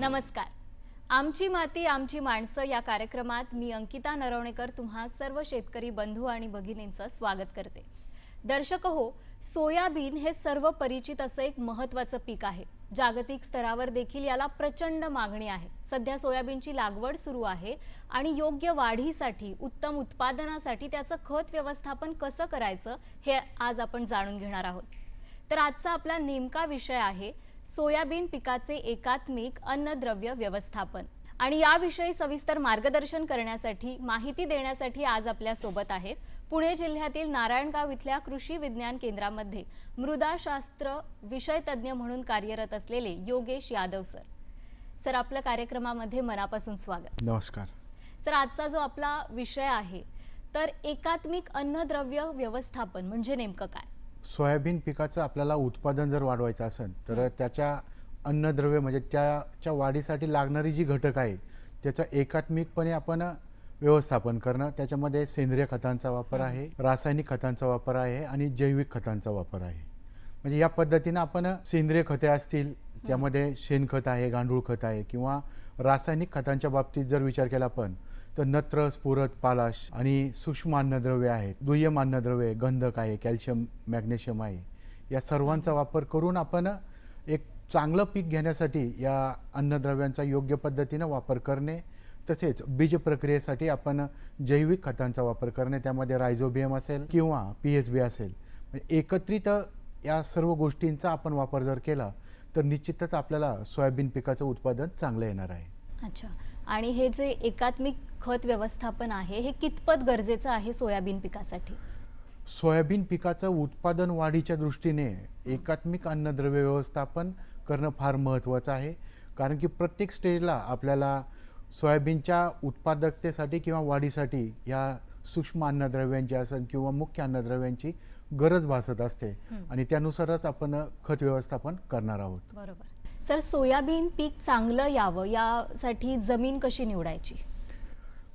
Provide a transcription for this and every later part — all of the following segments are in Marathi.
नमस्कार. आमची माती आमची माणसं या कार्यक्रमात मी अंकिता नरवणेकर तुम्हा सर्व शेतकरी बंधू आणि भगिनींचं स्वागत करते. दर्शक हो सोयाबीन हे सर्व परिचित असं एक महत्वाचं पीक आहे. जागतिक स्तरावर देखील याला प्रचंड मागणी आहे. सध्या सोयाबीनची लागवड सुरू आहे आणि योग्य वाढीसाठी उत्तम उत्पादनासाठी त्याचं खत व्यवस्थापन कसं करायचं हे आज आपण जाणून घेणार आहोत. तर आजचा आपला नेमका विषय आहे सोयाबीन पिकाचे एकात्मिक अन्नद्रव्य व्यवस्थापन. आणि याविषयी सविस्तर मार्गदर्शन करण्यासाठी माहिती देण्यासाठी आज आपल्यासोबत आहेत पुणे जिल्ह्यातील नारायणगाव इथल्या कृषी विज्ञान केंद्रामध्ये मृदाशास्त्र विषय तज्ज्ञ म्हणून कार्यरत असलेले योगेश यादव सर. सर आपल्या कार्यक्रमामध्ये मनापासून स्वागत. नमस्कार. सर आजचा जो आपला विषय आहे तर एकात्मिक अन्नद्रव्य व्यवस्थापन म्हणजे नेमकं काय? सोयाबीन पिकाचं आपल्याला उत्पादन जर वाढवायचं असेल तर त्याच्या अन्नद्रव्य म्हणजे त्याच्या वाढीसाठी लागणारी जी घटक आहे त्याचं एकात्मिकपणे आपण व्यवस्थापन करणं त्याच्यामध्ये सेंद्रिय खतांचा वापर आहे रासायनिक खतांचा वापर आहे आणि जैविक खतांचा वापर आहे. म्हणजे या पद्धतीनं आपण सेंद्रिय खते असतील त्यामध्ये शेणखत आहे गांडूळ खत आहे किंवा रासायनिक खतांच्या बाबतीत जर विचार केला आपण तर नत्र स्फुरत पालाश आणि सूक्ष्म अन्नद्रव्य आहेत. दुय्यम अन्नद्रव्ये गंधक आहे कॅल्शियम मॅग्नेशियम आहे. या सर्वांचा वापर करून आपण एक चांगलं पीक घेण्यासाठी या अन्नद्रव्यांचा योग्य पद्धतीनं वापर करणे तसेच बीज प्रक्रियेसाठी आपण जैविक खतांचा वापर करणे त्यामध्ये रायझोबियम असेल किंवा पी एच बी असेल. म्हणजे एकत्रित या सर्व गोष्टींचा आपण वापर जर केला तर निश्चितच आपल्याला सोयाबीन पिकाचं उत्पादन चांगलं येणार आहे. अच्छा. आणि हे जे एकात्मिक खत व्यवस्थापन आहे हे कितपत गरजेचं आहे सोयाबीन पिकासाठी? सोयाबीन पिकाचं उत्पादन वाढीच्या दृष्टीने एकात्मिक अन्नद्रव्य व्यवस्थापन करणं फार महत्त्वाचं आहे. कारण की प्रत्येक स्टेजला आपल्याला सोयाबीनच्या उत्पादकतेसाठी किंवा वाढीसाठी या सूक्ष्म अन्नद्रव्यांची असेल किंवा मुख्य अन्नद्रव्यांची गरज भासत असते. आणि त्यानुसारच आपण खत व्यवस्थापन करणार आहोत. बरोबर. सर सोयाबीन पीक चांगलं यावं? यासाठी जमीन कशी निवडायची?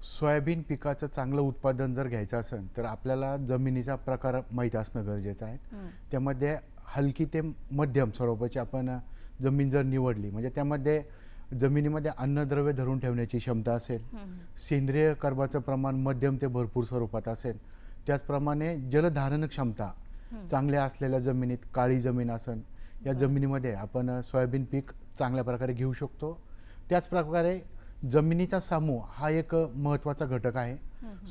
सोयाबीन पिकाचं चांगलं उत्पादन जर घ्यायचं असेल तर आपल्याला जमिनीचा प्रकार माहीत असणं गरजेचं आहे. त्यामध्ये हलकी ते मध्यम स्वरूपाची आपण जमीन जर निवडली म्हणजे त्यामध्ये जमिनीमध्ये अन्नद्रव्य धरून ठेवण्याची क्षमता असेल सेंद्रिय कर्बाचं प्रमाण मध्यम ते भरपूर स्वरूपात असेल त्याचप्रमाणे जलधारण क्षमता चांगल्या असलेल्या जमिनीत काळी जमीन असेल या जमिनीमध्ये आपण सोयाबीन पीक चांगल्या प्रकारे घेऊ शकतो. त्याचप्रकारे जमिनीचा समूह हा एक महत्त्वाचा घटक आहे.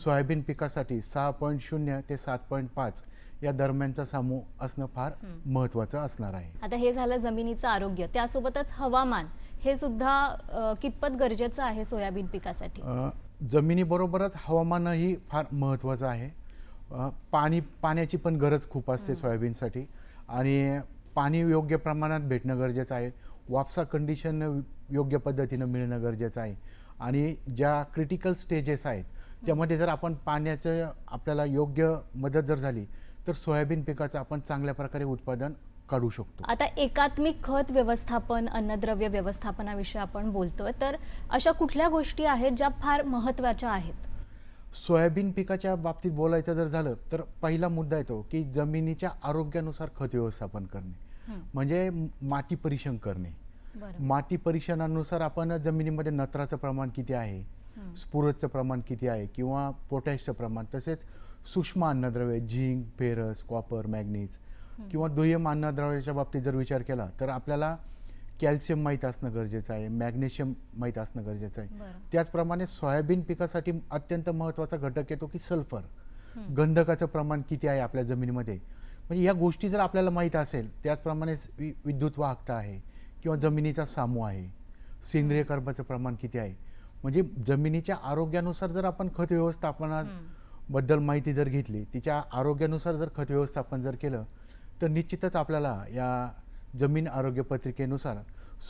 सोयाबीन पिकासाठी सहा पॉईंट शून्य ते सात पॉईंट पाच या दरम्यानचा समूह असणं फार महत्त्वाचं असणार आहे. आता हे झालं जमिनीचं आरोग्य. त्यासोबतच हवामान हे सुद्धा कितपत गरजेचं आहे सोयाबीन पिकासाठी? जमिनीबरोबरच हवामानही फार महत्त्वाचं आहे. पाणी पाण्याची पण गरज खूप असते सोयाबीनसाठी. आणि पाणी योग्य प्रमाणात भेटणं गरजेचं आहे. वापसा कंडिशन योग्य पद्धतीनं मिळणं गरजेचं आहे. आणि ज्या क्रिटिकल स्टेजेस आहेत त्यामध्ये जर आपण पाण्याचं आपल्याला योग्य मदत जर झाली तर सोयाबीन पिकाचं आपण चांगल्या प्रकारे उत्पादन काढू शकतो. आता एकात्मिक खत व्यवस्थापन अन्नद्रव्य व्यवस्थापनाविषयी आपण बोलतोय तर अशा कुठल्या गोष्टी आहेत ज्या फार महत्त्वाच्या आहेत? सोयाबीन पिकाच्या बाबतीत बोलायचं जर झालं तर पहिला मुद्दा येतो की जमिनीच्या आरोग्यानुसार खत व्यवस्थापन करणे. म्हणजे माती परीक्षण करणे. माती परीक्षणानुसार आपण जमिनीमध्ये नत्राचं प्रमाण किती आहे? स्फुरतचं प्रमाण किती आहे? किंवा पोटॅशचं प्रमाण तसेच सूक्ष्म अन्नद्रव्ये झिंक फेरस कॉपर मॅग्नीज किंवा दुय्यम अन्नद्रव्याच्या बाबतीत जर विचार केला तर आपल्याला कॅल्शियम माहीत असणं गरजेचं आहे मॅग्नेशियम माहीत असणं गरजेचं आहे. त्याचप्रमाणे सोयाबीन पिकासाठी अत्यंत महत्त्वाचा घटक येतो की सल्फर. गंधकाचं प्रमाण किती आहे आपल्या जमिनीमध्ये? म्हणजे या गोष्टी जर आपल्याला माहीत असेल त्याचप्रमाणेच वि विद्युत वाहकता आहे किंवा जमिनीचा सामू आहे. सेंद्रिय कर्बाचं प्रमाण किती आहे? म्हणजे जमिनीच्या आरोग्यानुसार जर आपण खत व्यवस्थापनात हं. बद्दल माहिती जर घेतली तिच्या आरोग्यानुसार जर खत व्यवस्थापन जर केलं तर निश्चितच आपल्याला या जमीन आरोग्य पत्रिकेनुसार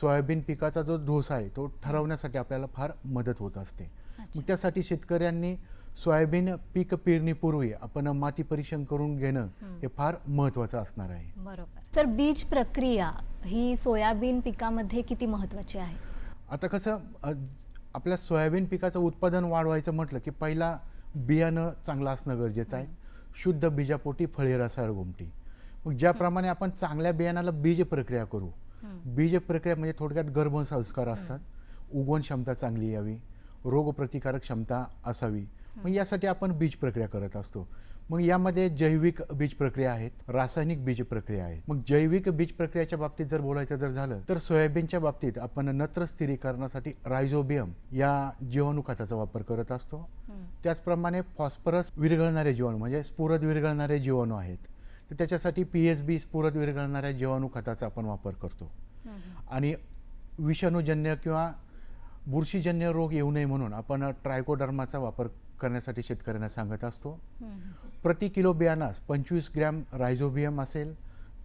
सोयाबीन पिकाचा जो डोस आहे तो ठरवण्यासाठी आपल्याला फार मदत होत असते. मग त्यासाठी शेतकऱ्यांनी सोयाबीन पीक पेरणीपूर्वी आपण माती परीक्षण करून घेणं हे. फार महत्त्वाचं असणार आहे. बरोबर. सर बीज प्रक्रिया ही सोयाबीन पिकामध्ये किती महत्वाची आहे? आता कसं आपल्या सोयाबीन पिकाचं उत्पादन वाढवायचं म्हटलं की पहिला बियाणं चांगलं असणं गरजेचं आहे. शुद्ध बीजापोटी फळे रसाळ गोमटी. मग ज्याप्रमाणे आपण चांगल्या बियाणाला बीज प्रक्रिया करू बीज प्रक्रिया म्हणजे थोडक्यात गर्भसंस्कार असतात उगवण क्षमता चांगली यावी रोगप्रतिकारक क्षमता असावी मग यासाठी आपण बीज प्रक्रिया करत असतो. मग यामध्ये जैविक बीज प्रक्रिया आहेत रासायनिक बीज प्रक्रिया आहेत. मग जैविक बीज प्रक्रियाच्या बाबतीत जर बोलायचं जर झालं तर सोयाबीनच्या बाबतीत आपण नत्र स्थिरीकरणासाठी रायझोबियम या जीवाणू खताचा वापर करत असतो. त्याचप्रमाणे फॉस्फरस विरघळणारे जीवाणू म्हणजे स्फुरद विरघळणारे जीवाणू आहेत. तर त्याच्यासाठी पी एच बी स्फुरद विरघळणाऱ्या जीवाणू खताचा आपण वापर करतो. आणि विषाणूजन्य किंवा बुरशीजन्य रोग येऊ नये म्हणून आपण ट्रायकोडर्माचा वापर करण्यासाठी शेतकऱ्यांना सांगत असतो. प्रति किलो बियाणास पंचवीस ग्रॅम रायझोबियम असेल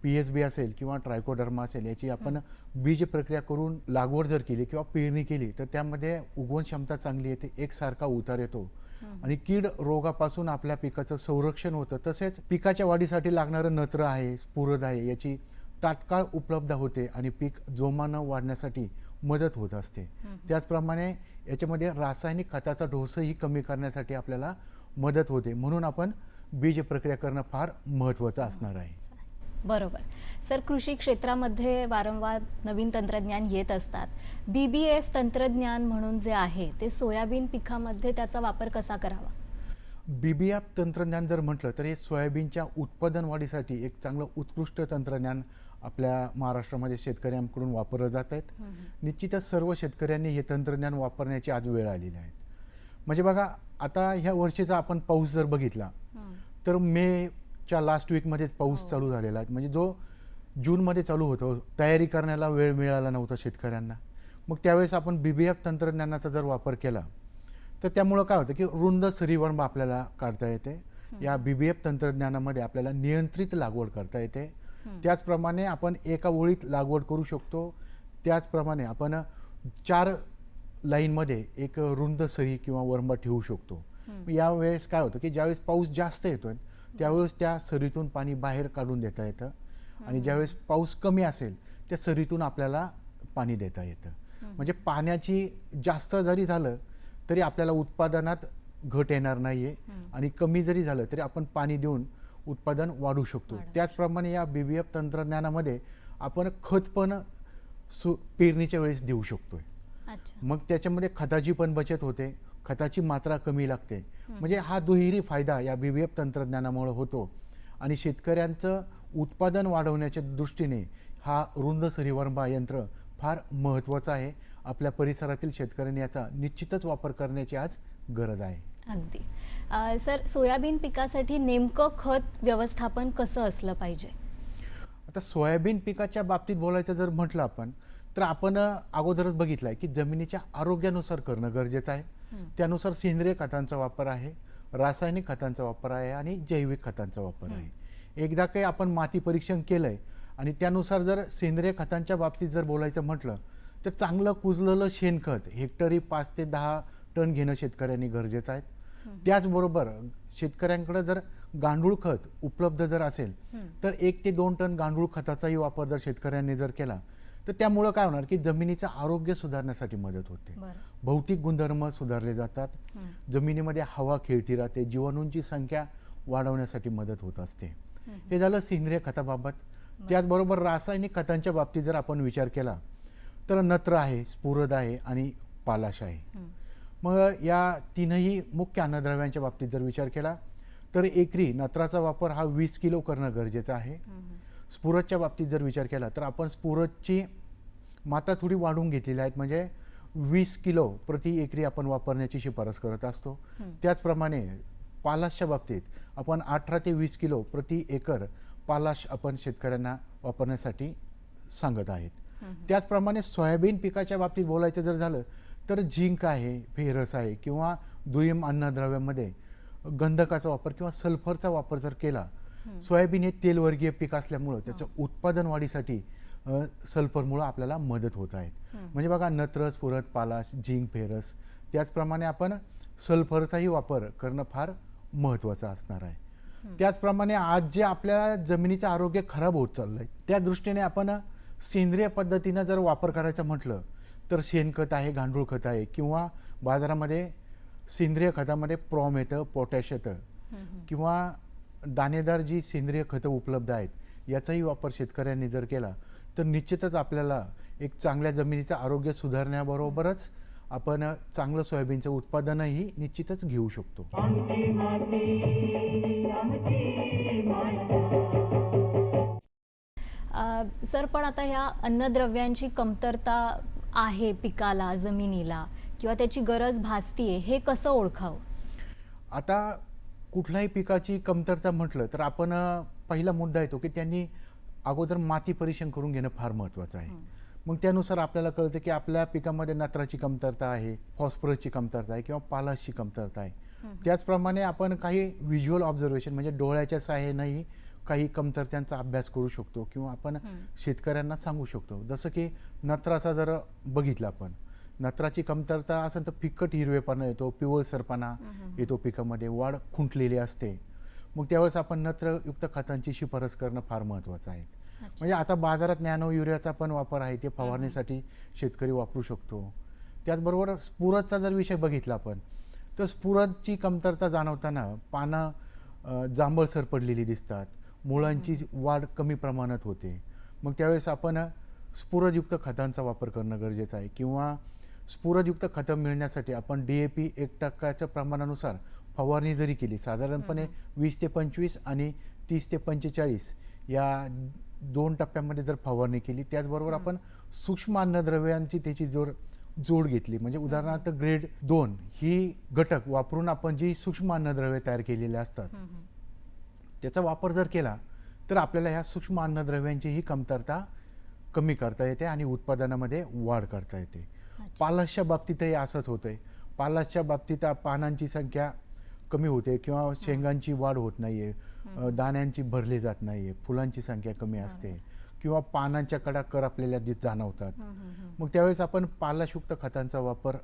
पी एस बी असेल किंवा ट्रायकोडर्मा असेल याची आपण बीज प्रक्रिया करून लागवड जर केली किंवा पेरणी केली तर त्यामध्ये उगवण क्षमता चांगली येते एकसारखा उतार येतो. आणि कीड रोगापासून आपल्या पिकाचं संरक्षण होतं तसेच पिकाच्या वाढीसाठी लागणारं नत्र आहे स्फुरद आहे याची तात्काळ उपलब्ध होते आणि पीक जोमानं वाढण्यासाठी मदत होत असते. त्याचप्रमाणे याच्यामध्ये रासायनिक खताचा ढोसही कमी करण्यासाठी आपल्याला मदत होते. म्हणून आपण बीज प्रक्रिया करणं फार महत्त्वाचं असणार आहे. बरोबर. सर कृषी क्षेत्रामध्ये वारंवार नवीन तंत्रज्ञान येत असतात. बी बी एफ तंत्रज्ञान म्हणून जे आहे ते सोयाबीन पिकामध्ये त्याचा वापर कसा करावा? बीबीएफ तंत्रज्ञान जर म्हटलं तर हे सोयाबीनच्या उत्पादन वाढीसाठी एक चांगलं उत्कृष्ट तंत्रज्ञान आपल्या महाराष्ट्रामध्ये शेतकऱ्यांकडून वापरलं जात आहेत. निश्चितच सर्व शेतकऱ्यांनी हे तंत्रज्ञान वापरण्याची आज वेळ आलेली आहे. म्हणजे बघा आता ह्या वर्षीचा आपण पाऊस जर बघितला हं. तर मेच्या लास्ट वीकमध्येच पाऊस चालू झालेला आहे. म्हणजे जो जूनमध्ये चालू होतो तयारी करण्याला वेळ मिळाला नव्हता शेतकऱ्यांना. मग त्यावेळेस आपण बी बी एफ तंत्रज्ञानाचा जर वापर केला तर त्यामुळं काय होतं की रुंद सरीवरंब आपल्याला काढता येते. या बी बी एफ तंत्रज्ञानामध्ये आपल्याला नियंत्रित लागवड करता येते. त्याचप्रमाणे आपण एका ओळीत लागवड करू शकतो. त्याचप्रमाणे आपण चार लाईनमध्ये एक रुंद सरी किंवा वरंबा ठेवू शकतो. यावेळेस काय होतं की ज्यावेळेस पाऊस जास्त येतोय त्यावेळेस त्या सरीतून पाणी बाहेर काढून देता येतं. आणि ज्यावेळेस पाऊस कमी असेल त्या सरीतून आपल्याला पाणी देता येतं. म्हणजे पाण्याची जास्त जरी झालं तरी आपल्याला उत्पादनात घट येणार नाहीये. आणि कमी जरी झालं तरी आपण पाणी देऊन उत्पादन वाढू शकतो. त्याचप्रमाणे या बी बी एफ तंत्रज्ञानामध्ये आपण खत पण सु पेरणीच्या वेळेस देऊ शकतोय. मग त्याच्यामध्ये खताची पण बचत होते खताची मात्रा कमी लागते. म्हणजे हा दुहेरी फायदा या बी बी एफ तंत्रज्ञानामुळे होतो. आणि शेतकऱ्यांचं उत्पादन वाढवण्याच्या दृष्टीने हा रुंद सरीवरंबा यंत्र फार महत्त्वाचं आहे. आपल्या परिसरातील शेतकऱ्यांनी याचा निश्चितच वापर करण्याची आज गरज आहे. अगदी. अ, सर सोयाबीन पिकासाठी नेमकं खत व्यवस्थापन कसं असलं पाहिजे? आता सोयाबीन पिकाच्या बाबतीत बोलायचं जर म्हटलं आपण तर आपण अ, अगोदरच बघितलं आहे की जमिनीच्या आरोग्यानुसार करणं गरजेचं आहे. त्यानुसार सेंद्रिय खतांचा वापर आहे रासायनिक खतांचा वापर आहे आणि जैविक खतांचा वापर आहे. एकदा काही आपण माती परीक्षण केलंय आणि त्यानुसार जर सेंद्रिय खतांच्या बाबतीत जर बोलायचं म्हटलं तर चांगलं कुजलेलं शेणखत हेक्टरी पाच ते दहा टन घेणं शेतकऱ्यांनी गरजेचं आहे. त्याचबरोबर शेतकऱ्यांकडे जर गांडूळ खत उपलब्ध जर असेल तर एक ते दोन टन गांडूळ खताचाही वापर जर शेतकऱ्यांनी जर केला तर त्यामुळं काय होणार की जमिनीचं आरोग्य सुधारण्यासाठी मदत होते. भौतिक गुणधर्म सुधारले जातात. जमिनीमध्ये हवा खेळती राहते जीवाणूंची संख्या वाढवण्यासाठी मदत होत असते. हे झालं सेंद्रिय खताबाबत. त्याचबरोबर रासायनिक खतांच्या बाबतीत जर आपण विचार केला तर नत्र आहे स्फुरद आहे आणि पालाश आहे. मग या तीनही मुख्य अन्नद्रव्यांच्या बाबतीत जर विचार केला तर एकरी नत्राचा वापर हा वीस किलो करणं गरजेचं आहे. स्फुरदच्या बाबतीत जर विचार केला तर आपण स्फुरदची मात्रा थोडी वाढवून घेतलेल्या आहेत. म्हणजे वीस किलो प्रति एकरी आपण वापरण्याची शिफारस करत असतो. त्याचप्रमाणे पालाशच्या बाबतीत आपण अठरा ते वीस किलो प्रति एकर पालाश आपण शेतकऱ्यांना वापरण्यासाठी सांगत आहेत. त्याचप्रमाणे सोयाबीन पिकाच्या बाबतीत बोलायचं जर झालं तर झिंक आहे फेरस आहे किंवा दुय्यम अन्नद्रव्यामध्ये गंधकाचा वापर किंवा सल्फरचा वापर जर केला सोयाबीन हे तेलवर्गीय पीक असल्यामुळं त्याचं उत्पादन वाढीसाठी सल्फरमुळं आपल्याला मदत होत आहेत म्हणजे बघा नत्र स्फुरत पालाश झिंक फेरस त्याचप्रमाणे आपण सल्फरचाही वापर करणं फार महत्त्वाचं असणार आहे. त्याचप्रमाणे आज जे आपल्या जमिनीचं आरोग्य खराब होत चाललंय त्या दृष्टीने आपण सेंद्रिय पद्धतीनं जर वापर करायचं म्हटलं तर शेणखत आहे गांडूळ खत आहे किंवा बाजारामध्ये सेंद्रिय खतामध्ये प्रॉम येतं पोटॅश येतं. किंवा दाणेदार जी सेंद्रिय खतं उपलब्ध आहेत याचाही वापर शेतकऱ्यांनी जर केला तर निश्चितच आपल्याला एक चांगल्या जमिनीचं आरोग्य सुधारण्याबरोबरच आपण चांगलं सोयाबीनचं उत्पादनही निश्चितच घेऊ शकतो. सर पण आता ह्या अन्नद्रव्यांची कमतरता आहे पिकाला जमिनीला किंवा त्याची गरज भासतीये हे कसं ओळखावं? आता कुठल्याही पिकाची कमतरता म्हटलं तर आपण पहिला मुद्दा येतो की त्यांनी अगोदर माती परीक्षण करून घेणं फार महत्त्वाचं आहे. मग त्यानुसार आपल्याला कळतं की आपल्या पिकामध्ये नत्राची कमतरता आहे फॉस्फरसची कमतरता आहे किंवा पालाशची कमतरता आहे. त्याचप्रमाणे आपण काही व्हिज्युअल ऑब्झर्वेशन म्हणजे डोळ्याच्या सहाय्यानेही काही कमतरत्यांचा अभ्यास करू शकतो किंवा आपण शेतकऱ्यांना सांगू शकतो. जसं की नत्राचा जर बघितला आपण नत्राची कमतरता असेल तर फिक्कट हिरवेपणा येतो पिवळसरपणा येतो पिकामध्ये वाढ खुंटलेली असते. मग त्यावेळेस आपण नत्रयुक्त खतांची शिफारस करणं फार महत्त्वाचं आहे. म्हणजे आता बाजारात नॅनो युरियाचा पण वापर आहे ते फवारणीसाठी शेतकरी वापरू शकतो. त्याचबरोबर स्फुरदचा जर विषय बघितला आपण तर स्फुरदची कमतरता जाणवताना पानं जांभळसर पडलेली दिसतात. मुळांची वाढ कमी प्रमाणात होते. मग त्यावेळेस आपण स्फुरदयुक्त खतांचा वापर करणं गरजेचं आहे किंवा स्फुरदयुक्त खतं मिळण्यासाठी आपण डी ए पी एक टक्क्याच्या प्रमाणानुसार फवारणी जरी केली साधारणपणे वीस ते पंचवीस आणि तीस ते पंचेचाळीस या दोन टप्प्यामध्ये जर फवारणी केली त्याचबरोबर आपण सूक्ष्म अन्नद्रव्यांची त्याची जोड जोड घेतली. म्हणजे उदाहरणार्थ ग्रेड दोन ही घटक वापरून आपण जी सूक्ष्म अन्नद्रव्ये तयार केलेली असतात त्याचा वापर जर केला तर आपल्याला ह्या सूक्ष्म अन्नद्रव्यांचीही कमतरता कमी करता येते आणि उत्पादनामध्ये वाढ करता येते. पालाशच्या बाबतीतही असंच होतंय. पालाशच्या बाबतीत आ- पानांची संख्या कमी होते किंवा शेंगांची वाढ होत नाहीये. अ, दाण्यांची भरली जात नाहीये. फुलांची संख्या कमी असते. किंवा पानांच्या कडा कर आपल्याला जे जाणवतात. मग त्यावेळेस आपण पालाशयुक्त खतांचा वापर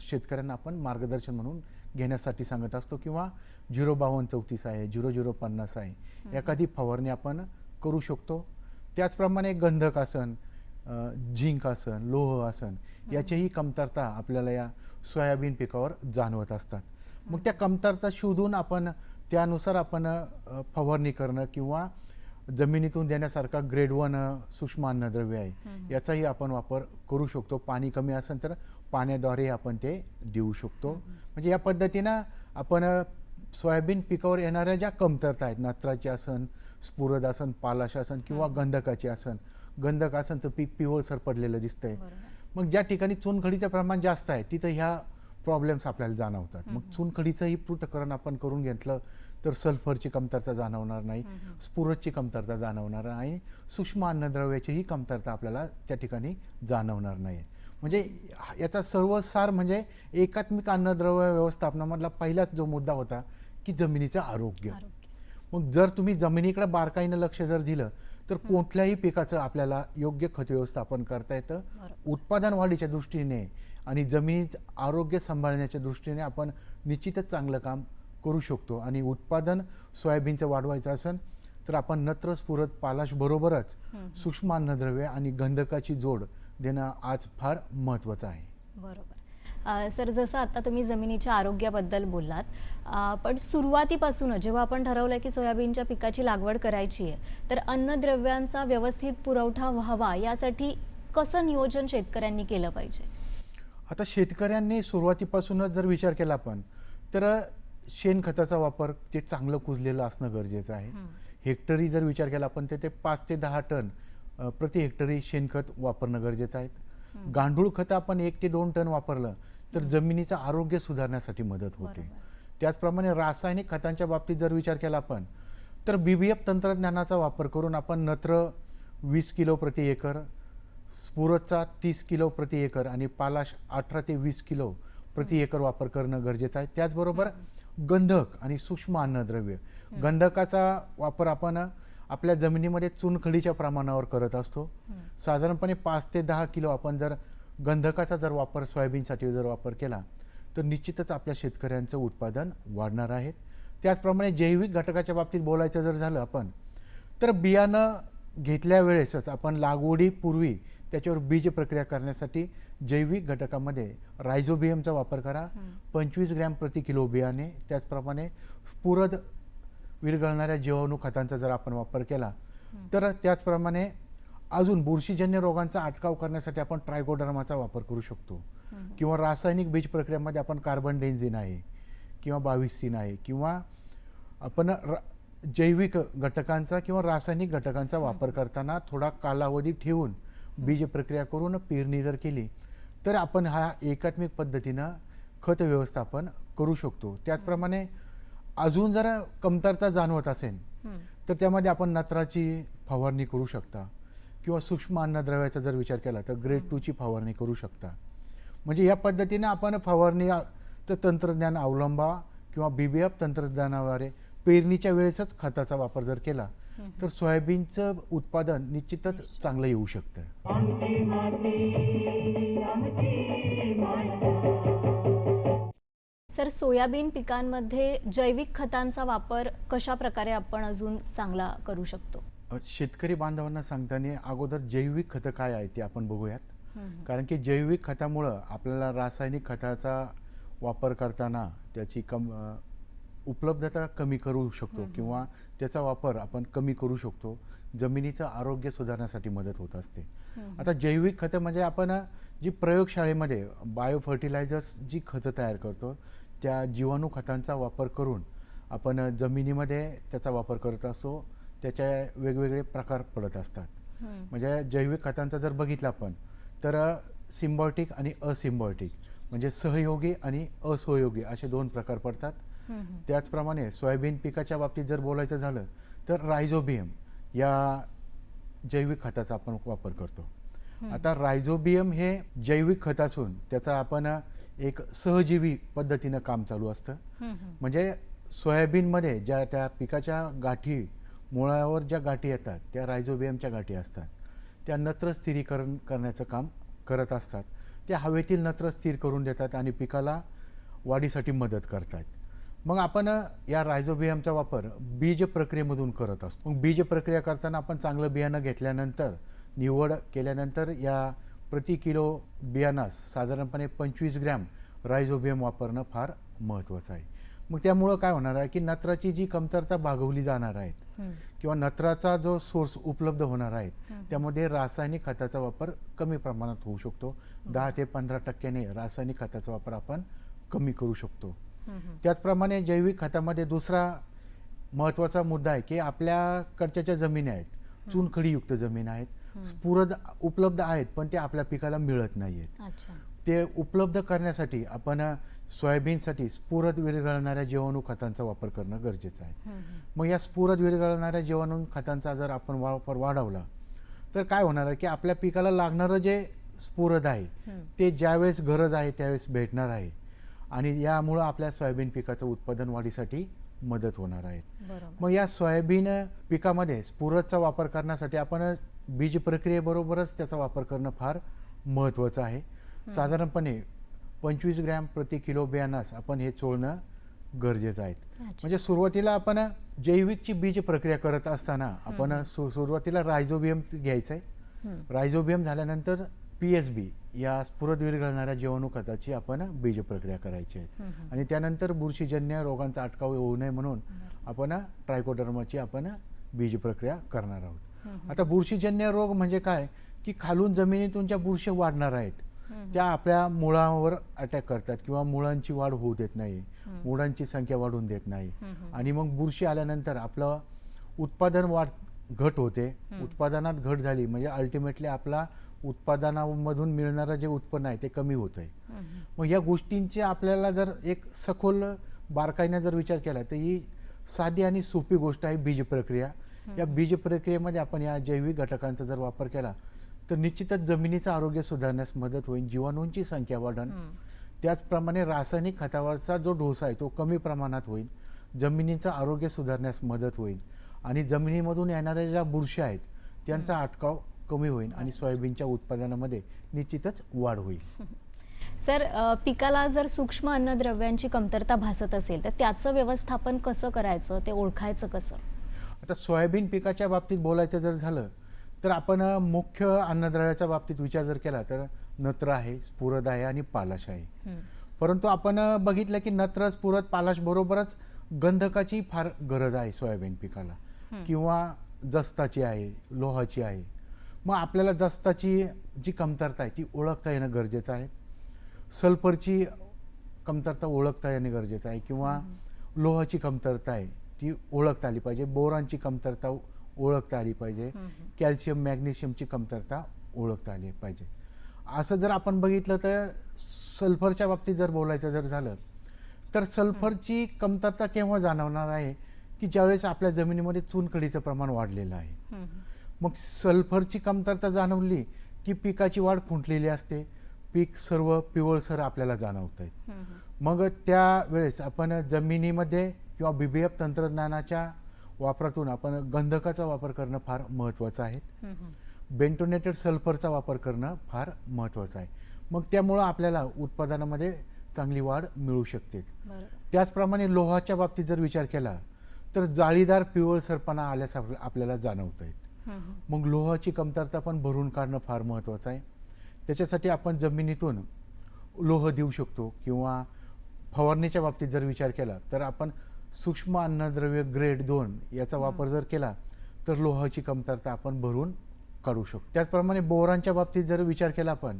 शेतकऱ्यांना आपण मार्गदर्शन म्हणून घेण्यासाठी सांगत असतो किंवा झिरो बावन्न चौतीस आहे झिरो झिरो पन्नास आहे एखादी फवारणी आपण करू शकतो. त्याचप्रमाणे गंधक आसन झिंक आसन लोह आसन याचीही कमतरता आपल्याला या सोयाबीन पिकावर जाणवत असतात. मग त्या कमतरता शोधून आपण त्यानुसार आपण फवारणी करणं किंवा जमिनीतून देण्यासारखा ग्रेड वन सूक्ष्म अन्नद्रव्य आहे याचाही आपण वापर करू शकतो. पाणी कमी असेल तर पाण्याद्वारे आपण ते देऊ शकतो. म्हणजे या पद्धतीनं आपण सोयाबीन पिकावर येणाऱ्या ज्या कमतरता आहेत नत्राची आसन स्फुरद आसन पालाश आसन किंवा गंधकाची आसन गंधक आसन तर पीक पिवळसर पडलेलं दिसतंय. मग ज्या ठिकाणी चुनखडीचं प्रमाण जास्त आहे तिथं ह्या प्रॉब्लेम्स आपल्याला जाणवतात. मग चुनखडीचंही पृथक्करण आपण करून घेतलं तर सल्फरची कमतरता जाणवणार नाही स्फुरदची कमतरता जाणवणार नाही सूक्ष्म अन्नद्रव्याचीही कमतरता आपल्याला त्या ठिकाणी जाणवणार नाही. म्हणजे याचा सर्वसार म्हणजे एकात्मिक अन्नद्रव्य व्यवस्थापनामधला पहिलाच जो मुद्दा होता की जमिनीचं आरोग्य. मग जर तुम्ही जमिनीकडे बारकाईनं लक्ष जर दिलं तर कुठल्याही पिकाचं आपल्याला योग्य खत व्यवस्थापन करता येतं. उत्पादन वाढीच्या दृष्टीने आणि जमिनीत आरोग्य सांभाळण्याच्या दृष्टीने आपण निश्चितच चांगलं काम करू शकतो. आणि उत्पादन सोयाबीनचं वाढवायचं असेल तर आपण नत्र स्फुरत पालाश बरोबरच सूक्ष्म अन्नद्रव्य आणि गंधकाची जोड देणं आज फार महत्त्वाचं आहे. बरोबर. सर जसं आता तुम्ही जमिनीच्या आरोग्याबद्दल बोललात पण सुरुवातीपासूनच जेव्हा आपण ठरवलं की सोयाबीनच्या पिकाची लागवड करायची आहे तर अन्नद्रव्यांचा व्यवस्थित पुरवठा व्हावा यासाठी कसं नियोजन शेतकऱ्यांनी केलं पाहिजे? आता शेतकऱ्यांनी सुरुवातीपासूनच जर विचार केला आपण तर शेणखताचा वापर ते चांगलं कुजलेलं असणं गरजेचं आहे. हेक्टरी जर विचार केला आपण तर ते पाच ते दहा टन प्रति हेक्टरी शेणखत वापरणं गरजेचं आहे. गांडूळ खत आपण एक ते दोन टन वापरलं तर जमिनीचं आरोग्य सुधारण्यासाठी मदत होते. त्याचप्रमाणे रासायनिक खतांच्या बाबतीत जर विचार केला आपण तर बी बी एफ तंत्रज्ञानाचा वापर करून आपण नत्र वीस किलो प्रति एकर स्फुरदचा तीस किलो प्रति एकर आणि पालाश अठरा ते वीस किलो प्रति एकर वापर करणं गरजेचं आहे. त्याचबरोबर गंधक आणि सूक्ष्म अन्नद्रव्य. गंधकाचा वापर आपण आपल्या जमिनीमध्ये चुनखडीच्या प्रमाणावर करत असतो. साधारणपणे पाच ते दहा किलो आपण जर गंधकाचा जर वापर सोयाबीनसाठी जर वापर केला तर निश्चितच आपल्या शेतकऱ्यांचं उत्पादन वाढणार आहे. त्याचप्रमाणे जैविक घटकाच्या बाबतीत बोलायचं जर झालं आपण तर बियाणं घेतल्या वेळेसच आपण लागवडीपूर्वी त्याच्यावर बीज प्रक्रिया करण्यासाठी जैविक घटकामध्ये रायझोबियमचा वापर करा. पंचवीस ग्रॅम प्रति किलो बियाणे त्याचप्रमाणे स्फुरद विरघळणाऱ्या जीवाणू खतांचा जर आपण वापर केला तर त्याचप्रमाणे अजून बुरशीजन्य रोगांचा अटकाव करण्यासाठी आपण ट्रायकोडर्माचा वापर करू शकतो. किंवा रासायनिक बीज प्रक्रियेमध्ये आपण कार्बन डेन्झिन आहे किंवा बाविस्टीन आहे किंवा आपण जैविक घटकांचा किंवा रासायनिक घटकांचा वापर करताना थोडा कालावधी ठेवून बीज प्रक्रिया करून पेरणी जर केली तर आपण हा एकात्मिक पद्धतीनं खत व्यवस्थापन करू शकतो. त्याचप्रमाणे अजून जर कमतरता जाणवत असेल तर त्यामध्ये आपण नत्राची फवारणी करू शकता. किंवा सूक्ष्म अन्नद्रव्याचा जर विचार केला तर ग्रेड टूची फवारणी करू शकता. म्हणजे या पद्धतीनं आपण फवारणी तंत्रज्ञान अवलंबा किंवा बी बी एफ तंत्रज्ञानाद्वारे पेरणीच्या वेळेसच खताचा वापर जर केला तर सोयाबीनचं उत्पादन निश्चितच चांगलं येऊ शकतं. सोयाबीन पिकांमध्ये जैविक खतांचा वापर कशा प्रकारे आपण अजून चांगला करू शकतो? शेतकरी बांधवांना सांगताना अगोदर जैविक खतं काय आहे ते आपण बघूयात. कारण की जैविक खतामुळं आपल्याला रासायनिक खताचा वापर करताना त्याची कम उपलब्धता कमी करू शकतो किंवा त्याचा वापर आपण कमी करू शकतो. जमिनीचं आरोग्य सुधारण्यासाठी मदत होत असते. आता जैविक खतं म्हणजे आपण जी प्रयोगशाळेमध्ये बायो फर्टिलायझर्स जी खतं तयार करतो त्या जीवाणू खतांचा वापर करून आपण जमिनीमध्ये त्याचा वापर करत असतो त्याचे वेगवेगळे प्रकार पडत असतात. म्हणजे जैविक खतांचा जर बघितलं आपण तर सिम्बॉयटिक आणि असिम्बॉयटिक म्हणजे सहयोगी आणि असहयोगी असे दोन प्रकार पडतात. त्याचप्रमाणे सोयाबीन पिकाच्या बाबतीत जर बोलायचं झालं तर रायझोबियम या जैविक खताचा आपण वापर करतो. आता रायझोबियम हे जैविक खत असून त्याचा आपण एक सहजीवी पद्धतीनं काम चालू असतं. म्हणजे सोयाबीनमध्ये ज्या त्या पिकाच्या गाठी मुळावर ज्या गाठी येतात त्या रायझोबियमच्या गाठी असतात त्या नत्र स्थिरीकरण करण्याचं काम करत असतात. त्या हवेतील नत्र स्थिर करून देतात आणि पिकाला वाढीसाठी मदत करतात. मग आपण या रायझोबियमचा वापर बीज प्रक्रियेमधून करत असतो. मग बीज प्रक्रिया करताना आपण चांगलं बियाणं घेतल्यानंतर निवड केल्यानंतर या प्रति किलो बियाणास साधारणपणे पंचवीस ग्रॅम रायझोबियम वापरणं फार महत्त्वाचं आहे. मग त्यामुळं काय होणार आहे की नत्राची जी कमतरता भागवली जाणार आहेत किंवा नत्राचा जो सोर्स उपलब्ध होणार आहे त्यामध्ये रासायनिक खताचा वापर कमी प्रमाणात होऊ शकतो. दहा ते पंधरा टक्क्याने रासायनिक खताचा वापर आपण कमी करू शकतो. त्याचप्रमाणे जैविक खतामध्ये दुसरा महत्त्वाचा मुद्दा आहे की आपल्याकडच्या ज्या जमिनी आहेत चुनखडीयुक्त जमीन आहेत स्फुरद उपलब्ध आहेत पण ते आपल्या पिकाला मिळत नाही आहेत अच्छा. ते उपलब्ध करण्यासाठी आपण सोयाबीनसाठी स्फुरद विरघळणाऱ्या जीवाणू खतांचा वापर करणं गरजेचं आहे. मग या स्फुरद विरघळणाऱ्या जीवाणू खतांचा जर आपण वापर वाढवला तर काय होणार आहे की आपल्या पिकाला लागणारं जे स्फुरद आहे ते ज्यावेळेस गरज आहे त्यावेळेस भेटणार आहे. आणि यामुळं आपल्या सोयाबीन पिकाचं उत्पादन वाढीसाठी मदत होणार आहे. मग या सोयाबीन पिकामध्ये स्फुरदचा वापर करण्यासाठी आपण बीज प्रक्रियेबरोबरच त्याचा वापर करणं फार महत्त्वाचं आहे. साधारणपणे पंचवीस ग्रॅम प्रति किलो बियाणास आपण हे चोळणं गरजेचं आहे. म्हणजे सुरुवातीला आपण जैविकची बीज प्रक्रिया करत असताना आपण सुरुवातीला रायझोबियम घ्यायचं आहे. रायझोबियम झाल्यानंतर पी एस बी या स्फुरद विरघळणाऱ्या जीवाणू खताची आपण बीज प्रक्रिया करायची आहे. आणि त्यानंतर बुरशीजन्य रोगांचा अटकाव होऊ नये म्हणून आपण ट्रायकोडर्माची आपण बीज प्रक्रिया करणार आहोत. आता बुरशीजन्य रोग म्हणजे काय? की खालून जमिनीतून ज्या बुरशी वाढणार आहेत त्या आपल्या मुळावर अटॅक करतात किंवा मुळांची वाढ होऊ देत नाही. मुळांची संख्या वाढून देत नाही. आणि मग बुरशी आल्यानंतर आपलं उत्पादन वाढ घट होते. उत्पादनात घट झाली. म्हणजे अल्टिमेटली आपला उत्पादनामधून मिळणारं जे उत्पन्न आहे ते कमी होत आहे मग या गोष्टींचे आपल्याला जर एक सखोल बारकाईने जर विचार केला तर ही साधी आणि सोपी गोष्ट आहे बीज प्रक्रिया या बीज प्रक्रियेमध्ये आपण या जैविक घटकांचा जर वापर केला तर निश्चितच जमिनीचं आरोग्य सुधारण्यास मदत होईल जीवाणूंची संख्या वाढन. त्याचप्रमाणे रासायनिक खतावरचा जो ढोसा आहे तो कमी प्रमाणात होईल. जमिनीचं आरोग्य सुधारण्यास मदत होईल. आणि जमिनीमधून येणाऱ्या ज्या बुरशी आहेत त्यांचा अटकाव कमी होईल आणि सोयाबीनच्या उत्पादनामध्ये निश्चितच वाढ होईल. सर पिकाला जर सूक्ष्म अन्नद्रव्यांची कमतरता भासत असेल तर त्याचं व्यवस्थापन कसं करायचं ते ओळखायचं कसं? आता सोयाबीन पिकाच्या बाबतीत बोलायचं जर झालं तर आपण मुख्य अन्नद्रव्याच्या बाबतीत विचार जर केला तर नत्र आहे स्फुरद आहे आणि पालाश आहे. परंतु आपण बघितलं की नत्र स्फुरद पालाश बरोबरच गंधकाची फार गरज आहे सोयाबीन पिकाला. किंवा जस्ताची आहे लोहाची आहे. मग आपल्याला जस्ताची जी कमतरता आहे ती ओळखता येणं गरजेचं आहे. सल्फरची कमतरता ओळखता येणे गरजेचं आहे. किंवा लोहाची कमतरता आहे. ती ओळखता आली पाहिजे. बोरांची कमतरता ओळखता आली पाहिजे. कॅल्शियम मॅग्नेशियमची कमतरता ओळखता आली पाहिजे. असं जर आपण बघितलं तर सल्फरच्या बाबतीत जर बोलायचं जर झालं तर सल्फरची कमतरता केव्हा जाणवणार आहे? की ज्यावेळेस आपल्या जमिनीमध्ये चुनखडीचं प्रमाण वाढलेलं आहे. मग सल्फरची कमतरता जाणवली की पिकाची वाढ खुंटलेली असते. पीक सर्व पिवळसर आपल्याला जाणवत आहेत हम्म. मग त्यावेळेस आपण जमिनीमध्ये किंवा बीबीएफ तंत्रज्ञानाच्या वापरातून आपण गंधकाचा वापर करणं फार महत्त्वाचं आहे. बेंटोनेटेड सल्फरचा वापर करणं फार महत्त्वाचं आहे. मग त्यामुळं आपल्याला उत्पादनामध्ये चांगली वाढ मिळू शकते. त्याचप्रमाणे लोहाच्या बाबतीत जर विचार केला तर जाळीदार पिवळसरपणा आल्यास आप- आपल्याला जाणवत आहेत. मग लोहाची कमतरता पण भरून काढणं फार महत्त्वाचं आहे. त्याच्यासाठी आपण जमिनीतून लोह देऊ शकतो किंवा फवारणीच्या बाबतीत जर विचार केला तर आपण सूक्ष्म अन्नद्रव्य ग्रेड दोन याचा वापर जर केला तर लोहाची कमतरता आपण भरून काढू शकतो. त्याचप्रमाणे बोरांच्या बाबतीत जर विचार केला आपण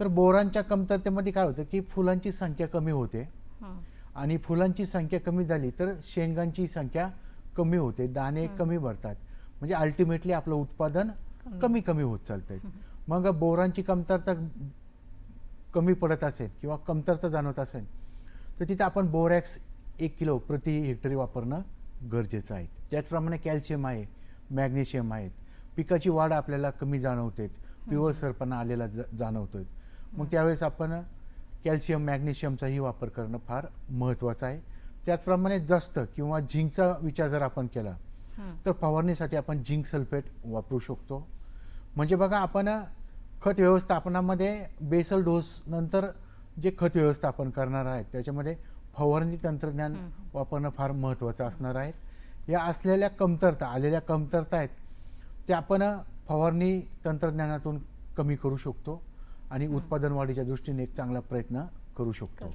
तर बोरांच्या कमतरतेमध्ये काय होतं की फुलांची संख्या कमी होते. आणि फुलांची संख्या कमी झाली तर शेंगांची संख्या कमी होते. दाणे कमी भरतात. म्हणजे अल्टिमेटली आपलं उत्पादन कमी. कमी होत चालतंय. मग बोरांची कमतरता कमी पडत असेल किंवा कमतरता जाणवत असेल तर तिथे आपण बोरॅक्स एक किलो प्रति हेक्टरी वापरणं गरजेचं आहे. त्याचप्रमाणे कॅल्शियम आहे मॅग्नेशियम आहेत. पिकाची वाढ आपल्याला कमी जाणवते पिवळसरपणा आलेला ज- जाणवतोय. मग त्यावेळेस आपण कॅल्शियम मॅग्नेशियमचाही वापर करणं फार महत्त्वाचं आहे. त्याचप्रमाणे जास्त किंवा झिंकचा विचार जर आपण केला. तर फवारणीसाठी आपण झिंक सल्फेट वापरू शकतो. म्हणजे बघा आपण खत व्यवस्थापनामध्ये बेसल डोस नंतर जे खत व्यवस्थापन करणार आहेत त्याच्यामध्ये फवारणी तंत्रज्ञान वापरणं फार महत्त्वाचं असणार आहे. या असलेल्या कमतरता आलेल्या कमतरता आहेत त्या आपण फवारणी तंत्रज्ञानातून कमी करू शकतो आणि उत्पादन वाढीच्या दृष्टीने एक चांगला प्रयत्न करू शकतो.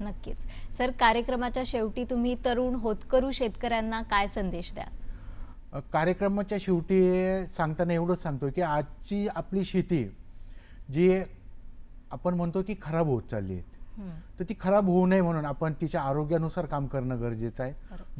नक्कीच. सर कार्यक्रमाच्या शेवटी तुम्ही तरुण होतकरू शेतकऱ्यांना काय संदेश द्या कार्यक्रमाच्या शेवटी सांगताना एवढंच सांगतो की आजची आपली शेती जी आपण म्हणतो की खराब होत चालली आहे तर ती खराब होऊ नये म्हणून आपण तिच्या आरोग्यानुसार काम करणं गरजेचं आहे.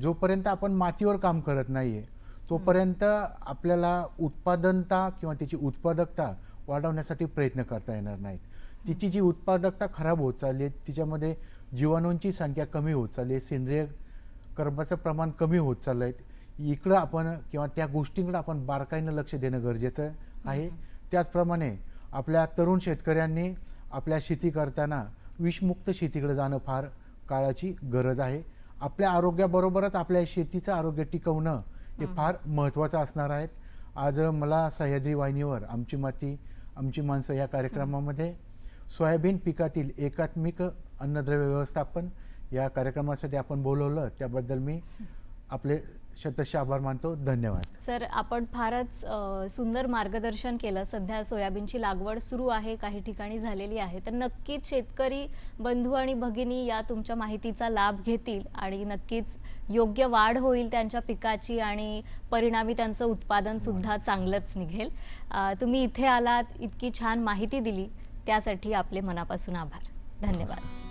जोपर्यंत आपण मातीवर काम करत नाहीये तोपर्यंत आपल्याला उत्पादनता किंवा तिची उत्पादकता वाढवण्यासाठी प्रयत्न करता येणार नाहीत. तिची जी उत्पादकता खराब होत चालली आहे तिच्यामध्ये जीवाणूंची संख्या कमी होत चालली आहे सेंद्रिय कर्माचं प्रमाण कमी होत चाललं आहे. इकडं आपण किंवा त्या गोष्टींकडे आपण बारकाईनं लक्ष देणं गरजेचं आहे. त्याचप्रमाणे आपल्या तरुण शेतकऱ्यांनी आपल्या शेती करताना विषमुक्त शेतीकडे जाणं फार काळाची गरज आहे. आपल्या आरोग्याबरोबरच आपल्या शेतीचं आरोग्य टिकवणं हे फार महत्त्वाचं असणार आहे. आज मला सह्याद्री वाहिनीवर आमची माती आमची माणसं या कार्यक्रमामध्ये सोयाबीन पिकातील एकात्मिक अन्नद्रव्य व्यवस्थापन या कार्यक्रमासाठी आपण बोलवलं. त्याबद्दल मी आपले शतशः आभार मानतो. धन्यवाद. सर आपण फारच अ, सुंदर मार्गदर्शन केलं. सध्या सोयाबीनची लागवड सुरू आहे. काही ठिकाणी झालेली आहे. तर नक्कीच शेतकरी बंधू आणि भगिनी या तुमच्या माहितीचा लाभ घेतील आणि नक्कीच योग्य वाढ होईल त्यांच्या पिकाची आणि परिणामी त्यांचं उत्पादन सुद्धा चांगलंच निघेल. अ, तुम्ही इथे आलात इतकी छान माहिती दिली. त्यासाठी आपले मनापासून आभार. धन्यवाद.